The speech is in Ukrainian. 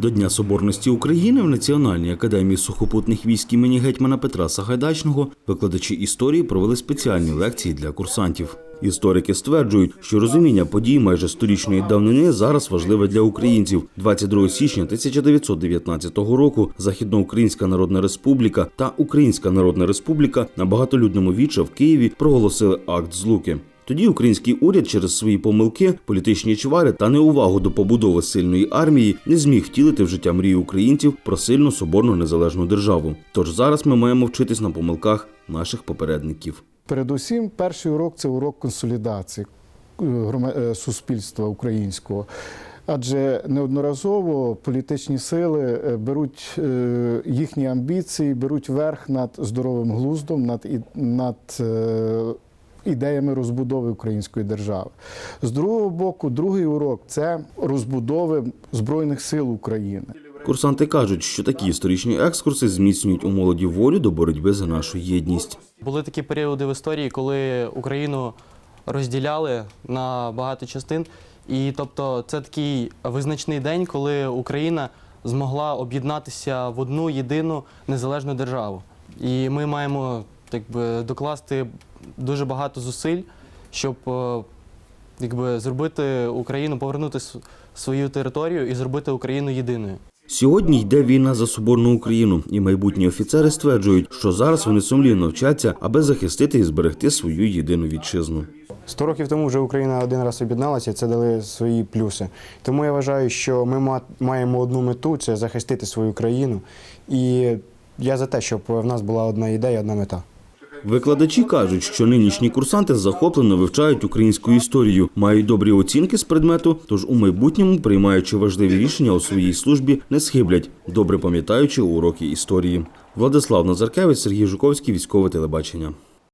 До Дня Соборності України в Національній академії сухопутних військ імені гетьмана Петра Сагайдачного викладачі історії провели спеціальні лекції для курсантів. Історики стверджують, що розуміння подій майже сторічної давнини зараз важливе для українців. 22 січня 1919 року Західноукраїнська Народна Республіка та Українська Народна Республіка на багатолюдному віче в Києві проголосили акт злуки. Тоді український уряд через свої помилки, політичні чвари та неувагу до побудови сильної армії не зміг втілити в життя мрії українців про сильну соборну незалежну державу. Тож зараз ми маємо вчитись на помилках наших попередників. Передусім, перший урок це урок консолідації е, е, суспільства українського. Адже неодноразово політичні сили е, беруть їхні амбіції, беруть верх над здоровим глуздом, над, над ідеями розбудови української держави. З другого боку, другий урок це розбудови Збройних сил України. Курсанти кажуть, що такі історичні екскурси зміцнюють у молоді волю до боротьби за нашу єдність. Були такі періоди в історії, коли Україну розділяли на багато частин. І тобто це такий визначний день, коли Україна змогла об'єднатися в одну єдину незалежну державу. І ми маємо так би, докласти дуже багато зусиль, щоб е, якби, зробити Україну, повернути свою територію і зробити Україну єдиною. Сьогодні йде війна за соборну Україну, і майбутні офіцери стверджують, що зараз вони сумлінно вчаться, аби захистити і зберегти свою єдину вітчизну. Сто років тому вже Україна один раз об'єдналася, і це дали свої плюси. Тому я вважаю, що ми ма- маємо одну мету це захистити свою країну. І я за те, щоб в нас була одна ідея, одна мета. Викладачі кажуть, що нинішні курсанти захоплено вивчають українську історію, мають добрі оцінки з предмету, тож у майбутньому, приймаючи важливі рішення у своїй службі, не схиблять, добре пам'ятаючи уроки історії. Владислав Назаркевич, Сергій Жуковський, військове телебачення.